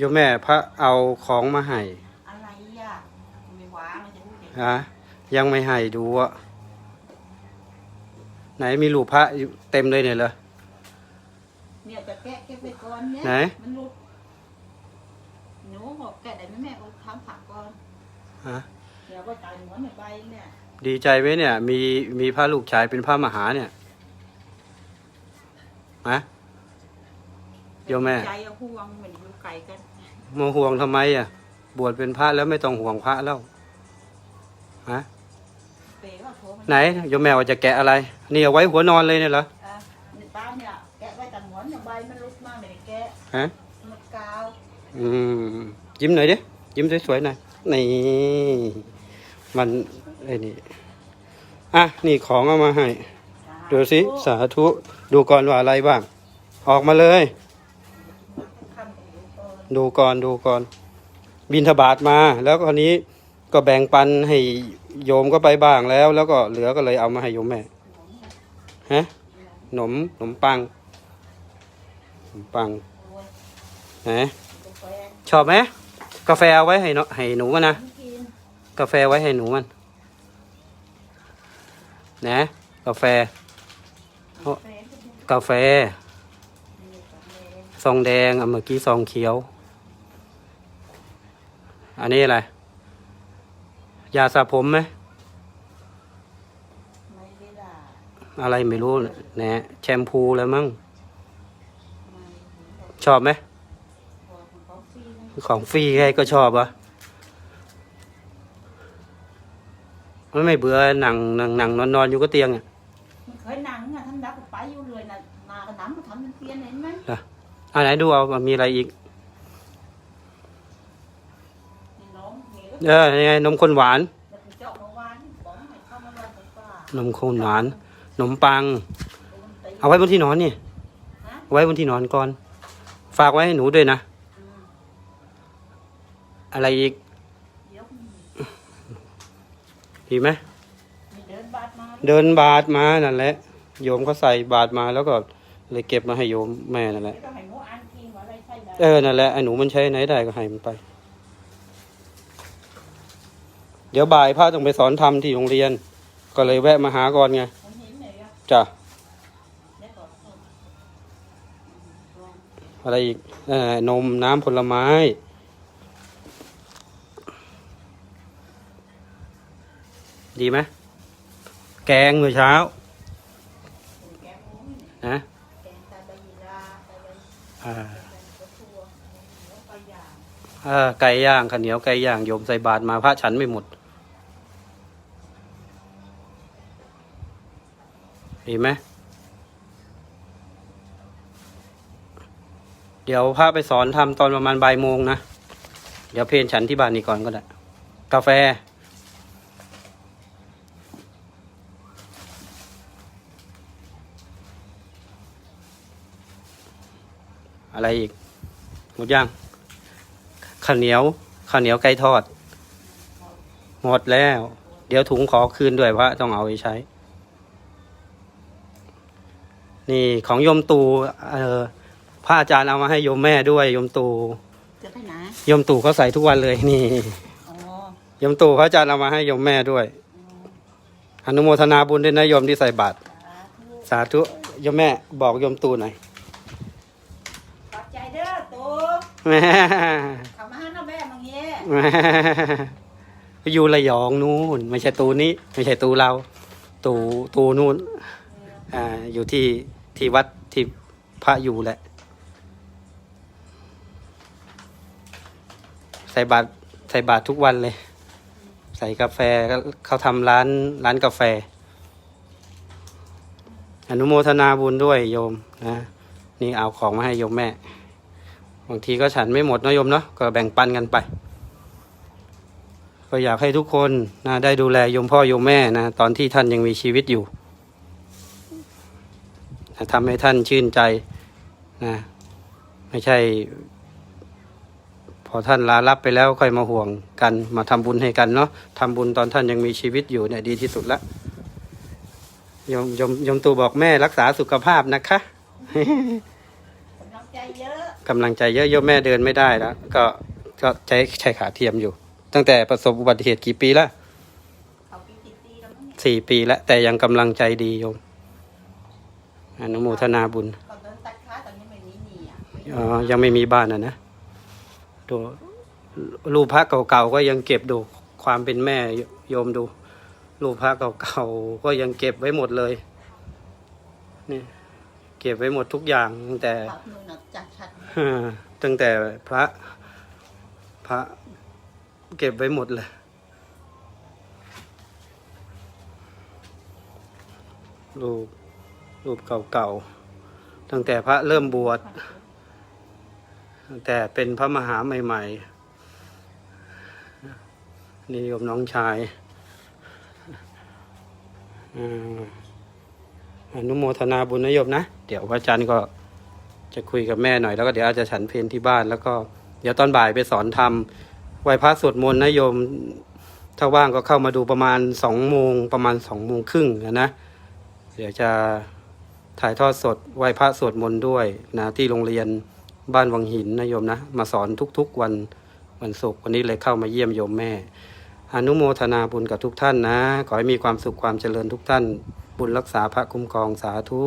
โยมแม่พระเอาของมาให้อะไรอะไม่ว้ามันจะพูดอย่างฮะยังไม่ให้ดูอะไหนมีรูปพระอยู่เต็มเลยเนี่ยเหรอเนี่ยจะแกะแกะไปก่อนเนี่ยไหนมันหลุดหนูบอกแกะได้ไหมแม่ก็ทำผักก่อนฮะเดี๋ยวก็จ่ายหัวเนี่ยใบเนี่ยดีใจไหมเนี่ย มีมีพระลูกชายเป็นพระมหาเนี่ยฮะโยมแม่ ใจเอาห่วงเหมือนอยู่ไกลกัน โมห่วงทำไมอะ บวชเป็นพระแล้วไม่ต้องห่วงพระแล้วฮะเป๋ว่าโทรมันไหนโยมแม่ว่าจะแกะอะไร นี่เอาไว้หัวนอนเลยเนี่ยเหรออะนี่ป้าเนี่ยแกะไว้แต่หัวเนี่ยใบมันหลุดมากไม่ได้แกะฮะมันกาวอืมยิ้มหน่อยดิยิ้มสวยๆหน่อยนี่มันไอ้นี่อะนี่ของเอามาให้ดูสิสาธุดูก่อนว่าอะไรบ้าง ออกมาเลย ขั้นตรงนี้ก่อน ดูก่อนดูก่อน บินทบาทมา แล้วคราวนี้ก็แบ่งปันให้โยมก็ไปบ้างแล้ว แล้วก็เหลือก็เลยเอามาให้โยมแม่ฮะขนมขนมปังขนมปังโอ้ยไหนกาแฟชอบไหมกาแฟเอาไว้ให้เนาะให้หนูมันนะกาแฟไว้ให้หนูมันนะกาแฟกาแฟก็ไม่กาแฟมีกาแฟซองแดงอะเมื่อกี้ซองเขียว อันนี้อะไร ยาสระผมไหมไม่ได้ด่าอะไรไม่รู้นะแชมพูแล้วมั้งไม่ได้ชอบไหมบอกของเขาฟรีนะของฟรีใครก็ชอบอะมันไม่เบื่อหนังหนังหนังนอนนอนอยู่ก็เตียงอะมันเคยหนังอะท่านดับไปอยู่เลยนะนากระน้ำมาทำเป็นเตียนเห็นไหมอันไหนดูเอามีอะไรอีก นี่น้องนี่ก็ เออยังไงนมข้นหวานจะไปเจาะเมื่อวานบอกให้เข้ามาลองกับป้านมข้นหวานขนมปังโดนตีเอาไว้บนที่นอนนี่ฮะเอาไว้บนที่นอนก่อน ฝากไว้ให้หนูด้วยนะอืมอะไรอีกเดี๋ยวดีไหมมีเดินบาดมาเดินบาทมานั่นแหละ โยมก็ใส่บาทมาแล้วก็เลยเก็บมาให้โยมแม่นั่นแหละเดี๋ยวต้องให้หนูอ่านทีว่าอะไรใช่ได้เออ นั่นแหละ ไอ้หนูมันใช้ไหนได้ก็ให้มันไป เดี๋ยวบ่ายพระต้องไปสอนทำที่โรงเรียน ก็เลยแวะมาหาก่อนไงจ้ะอะไรอีกเออนมน้ำผลไม้ ดีไหมแกงเมื่อเช้านะอ่าไก่ย่างข้าวเหนียวไก่ย่างโยมใส่บาตรมาพระฉันไม่หมด ดีไหมเดี๋ยวพระไปสอนทำตอนประมาณบ่ายโมงนะ เดี๋ยวเพนฉันที่บ้านนี้ก่อนก็ได้ กาแฟ อะไรอีก หมดยังข้าวเหนียวข้าวเหนียวไก่ทอด หมดแล้ว เดี๋ยวถุงขอคืนด้วยว่าต้องเอาไปใช้ นี่ของโยมตูเออพระอาจารย์เอามาให้โยมแม่ด้วยโยมตูจะไปไหนโยมตู่เขาใส่ทุกวันเลยนี่อ๋อโยมตู่พระอาจารย์เอามาให้โยมแม่ด้วย อนุโมทนาบุญด้วยนะโยมที่ใส่บาตรสาธุสาธุโยมแม่บอกโยมตู่หน่อยขอบใจเด้อตัวแม่เขามาให้น้าแม่บางเงี้ยแม่อยู่ระยองนู่น ไม่ใช่ตูนี้ ไม่ใช่ตูเรา ตูตูนู่นอ่าอยู่ที่ ที่วัดที่พระอยู่แหละ ใส่บาตรใส่บาตรทุกวันเลย ใส่กาแฟเขาทำร้านร้านกาแฟ อนุโมทนาบุญด้วยโยมนะนี่เอาของมาให้โยมแม่ บางทีก็ฉันไม่หมดนอะโยมเนาะก็แบ่งปันกันไป ก็อยากให้ทุกคนนะได้ดูแลโยมพ่อโยมแม่นะตอนที่ท่านยังมีชีวิตอยู่ ทำให้ท่านชื่นใจนะไม่ใช่ พอท่านลาลับไปแล้วค่อยมาห่วงกันมาทำบุญให้กันเนาะทำบุญตอนท่านยังมีชีวิตอยู่เนี่ยดีที่สุดละโยมโยมโยมตูบอกแม่รักษาสุขภาพนะคะสำหรับลังใจเยอะกำลังใจเยอะโยมแม่เดินไม่ได้แล้วก็ก็ใช้ใช้ขาเทียมอยู่ ตั้งแต่ประสบอุบัติเหตุกี่ปีละเขาปีติดตีแล้วมั้งเนี่ยสี่ปีแล้วแต่ยังกำลังใจดีโยม อนุโมทนาบุญก่อนโดนตัดขาตอนนี้ไม่มีหนีอะอ๋อยังไม่มีบ้านอะนะดูรูปพระเก่าๆก็ยังเก็บดูความเป็นแม่โยมดู รูปพระเก่าๆก็ยังเก็บไว้หมดเลยนี่เก็บไว้หมดทุกอย่างตั้งแต่ภาพนู่นน่ะจัดชัดอ่าตั้งแต่พระพระเก็บไว้หมดเลยรูป รูปเก่าๆ ตั้งแต่พระเริ่มบวช ตั้งแต่เป็นพระมหาใหม่ ๆนี่ยมน้องชายอานุโมทนาบุญนะโยมนะ เดี๋ยวพระอาจารย์ก็จะคุยกับแม่หน่อยแล้วก็เดี๋ยวอาจจะฉันเพลที่บ้าน แล้วก็เดี๋ยวตอนบ่ายไปสอนทำไหวพระสวดมนต์นะโยมถ้าว่างก็เข้ามาดูประมาณสองโมงประมาณสองโมงครึ่งนะนะ เดี๋ยวจะ ถ่ายทอดสดไหว้พระสวดมนต์ด้วยนะที่โรงเรียนบ้านวังหินนะโยมนะ มาสอนทุกๆวันวันศุกร์วันนี้เลยเข้ามาเยี่ยมโยมแม่ อนุโมทนาบุญกับทุกท่านนะ ขอให้มีความสุขความเจริญทุกท่าน บุญรักษาพระคุ้มครองสาธุ